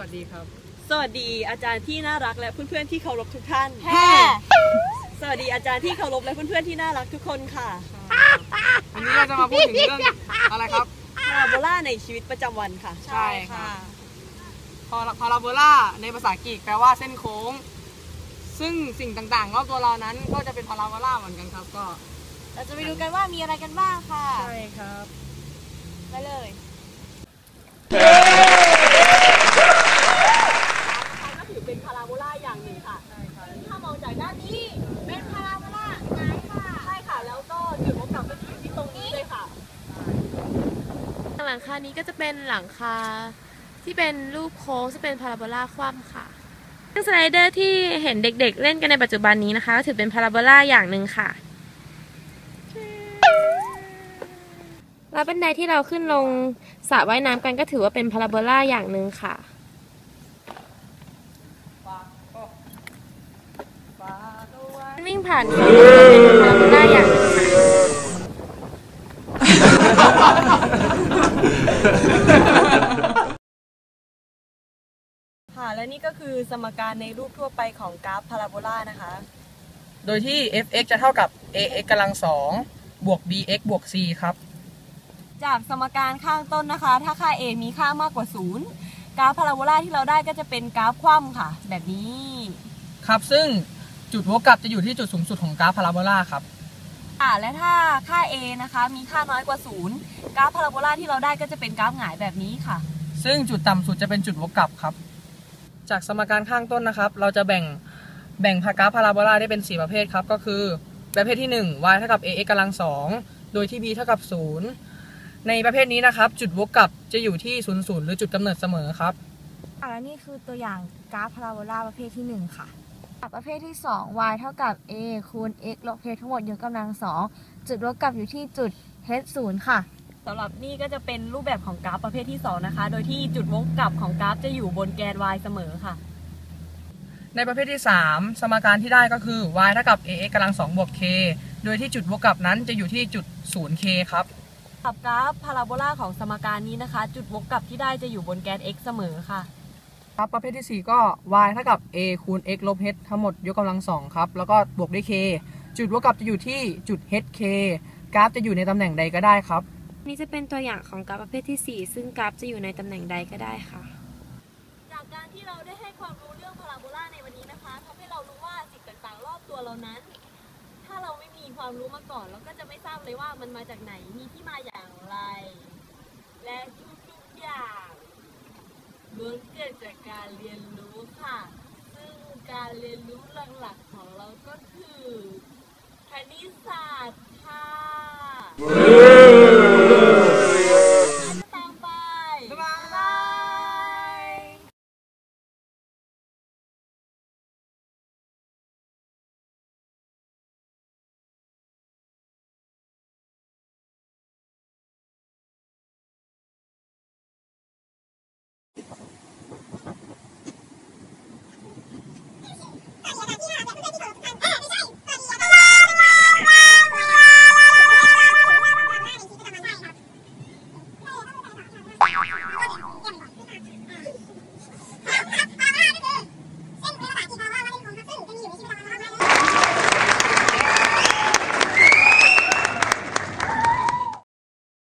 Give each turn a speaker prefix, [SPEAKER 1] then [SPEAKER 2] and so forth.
[SPEAKER 1] วัสดีครับ
[SPEAKER 2] สวัสดีอาจารย์ที่น่ารักและเพื่อนๆที่เคารพทุกท่าน
[SPEAKER 3] แฮ่
[SPEAKER 2] สวัสดีอาจารย์ที่เคารพและเพื่อนๆที่น่ารักทุกคนค่ะ
[SPEAKER 1] วันนี้เราจะมาพูดถึงเรื่องอะไรครับ
[SPEAKER 2] พาราโบลาในชีวิตประจำวันค่ะ
[SPEAKER 1] ใช่ค่ะ พาราพาราโบลาในภาษาอังกฤษแปลว่าเส้นโค้ง ซึ่งสิ่งต่างๆรอบตัวเรานั้นก็จะเป็นพาราโบลาเหมือนกันครับก็
[SPEAKER 3] เราจะไปดูกันว่ามีอะไรกันบ้างค่ะ
[SPEAKER 2] ใช่ครับ
[SPEAKER 3] ไปเลย
[SPEAKER 2] ก็ถือเป็นพาราโบลาอย่างหนึ่งค่ะ ถ้าม องจากด้านนี้
[SPEAKER 3] เป็นพาราโบลาไหนค่ะ
[SPEAKER 2] ใช่ค่ะ แล้วก็จุดพบกับก็อยู่ที่ตรงนี้เลยค่ะ
[SPEAKER 4] หลังคานี้ก็จะเป็นหลังคาที่เป็นรูปโค้งจะเป็นพาราโบลาคว่ำค่ะเครื่องสไลเดอร์ที่เห็นเด็กๆ เล่นกันในปัจจุบันนี้นะคะก็ถือเป็นพาราโบลาอย่างหนึ่งค่ะแล้วบันไดที่เราขึ้นลงสระว่ายน้ำกันก็ถือว่าเป็นพาราโบลาอย่างหนึ่งค่ะ วิ่ง ผ่านเขาก็เป็นพาราอย่างหนึ่งค่ะ
[SPEAKER 2] ค่ะและนี่ก็คือสมการในรูปทั่วไปของกราฟพาราโบลานะคะ
[SPEAKER 1] โดยที่ f(x) จะเท่ากับ ax กำลังสองบวก bx บวก c ครับ
[SPEAKER 2] จากสมการข้างต้นนะคะ ถ้าค่า a มีค่ามากกว่า 0 กราฟพาราโบลาที่เราได้ก็จะเป็นกราฟคว่ำค่ะ แบบนี้
[SPEAKER 1] ครับซึ่ง จุดวกกลับจะอยู่ที่จุดสูงสุดของกราฟพาราโบลาครับ
[SPEAKER 2] ค่ะและถ้าค่า a นะคะมีค่าน้อยกว่า 0 กราฟพาราโบลาที่เราได้ก็จะเป็นกราฟหงายแบบนี้ค่ะ
[SPEAKER 1] ซึ่งจุดต่ำสุดจะเป็นจุดวกกลับครับ จากสมการข้างต้นนะครับ เราจะแบ่งแบ่งพากราฟพาราโบลาได้เป็น 4 ประเภทครับ ก็คือประเภทที่ 1 y เท่ากับ ax กำลังสองโดยที่ b เท่ากับ 0 ในประเภทนี้นะครับ จุดวกกลับจะอยู่ที่ 0 0 หรือจุดกำเนิดเสมอครับ
[SPEAKER 3] อะและนี่คือตัวอย่างกราฟพาราโบลาประเภทที่ 1 ค่ะ ประเภทที่ 2 y เท่ากับ a คูณ x ลบ h ทั้งหมดยกกำลังสองจุดลบกลับอยู่ที่จุด h 0ค่ะ
[SPEAKER 2] สำหรับนี่ก็จะเป็นรูปแบบของกราฟประเภทที่ 2 นะคะ โดยที่จุดวงกลับของกราฟจะอยู่บนแกน y เสมอค่ะ
[SPEAKER 1] ในประเภทที่ 3 สมการที่ได้ก็คือ y เท่ากับ ax กำลังสองบวก k โดยที่จุดวกกลับนั้นจะอยู่ที่จุด 0k ครับ
[SPEAKER 2] กับกราฟพาราโบลาของสมการนี้นะคะ จุดวกกลับที่ได้จะอยู่บนแกน x เสมอค่ะ
[SPEAKER 1] ครับประเภทที่ 4 ก็ y เท่ากับ a คูณ x ลบ h ทั้งหมดยกกำลังสองครับ แล้วก็บวกด้วย k จุดวกกลับจะอยู่ที่จุด hk กราฟจะอยู่ในตำแหน่งใดก็ได้ครับ
[SPEAKER 4] นี่จะเป็นตัวอย่างของกราฟประเภทที่ 4 ซึ่งกราฟจะอยู่ในตำแหน่งใดก็ได้ค่ะ
[SPEAKER 2] จากการที่เราได้ให้ความรู้เรื่องพาราโบลาในวันนี้นะคะทำให้เรารู้ว่าสิ่งต่างๆ รอบตัวเรานั้น ถ้าเราไม่มีความรู้มาก่อน เราก็จะไม่ทราบเลยว่ามันมาจากไหนมีที่มาอย่างไร และทุกๆอย่าง ล้วนเกิดจากการเรียนรู้ค่ะ ซึ่งการเรียนรู้หลักๆของเราก็คือคณิตศาสตร์ค่ะ